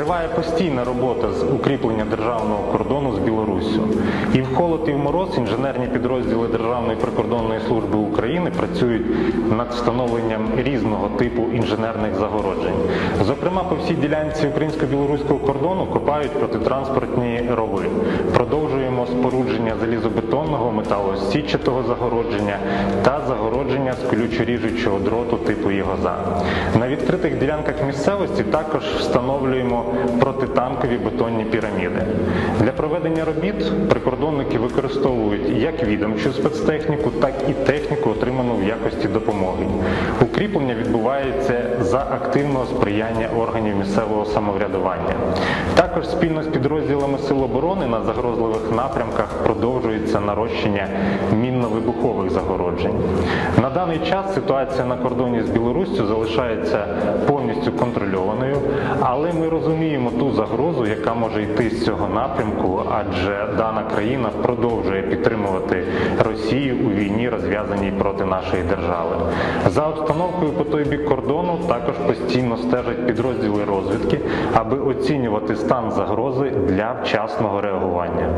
Триває постійна робота з укріплення державного кордону з Білоруссю. І в холод, і в мороз інженерні підрозділи Державної прикордонної служби України працюють над встановленням різного типу інженерних загороджень. Зокрема, по всій ділянці українсько-білоруського кордону копають протитранспортні рови. Спорудження залізобетонного металосічатого загородження та загородження з ключоріжучого дроту типу єгоза. На відкритих ділянках місцевості також встановлюємо протитанкові бетонні піраміди. Для проведення робіт прикордонники використовують як відомчу спецтехніку, так і техніку, отриману в якості допомоги. Укріплення відбувається за активного сприяння органів місцевого самоврядування. Також спільно з підрозділами Сил оборони на загрозливих напрямках продовжується нарощення мінно-вибухових загороджень. На даний час ситуація на кордоні з Білоруссю залишається повністю контрольованою, але ми розуміємо ту загрозу, яка може йти з цього напрямку, адже дана країна продовжує підтримувати Росію у війні, розв'язаній проти нашої держави. За обстановкою по той бік кордону також постійно стежать підрозділи розвідки, аби оцінювати стан загрози для вчасного реагування.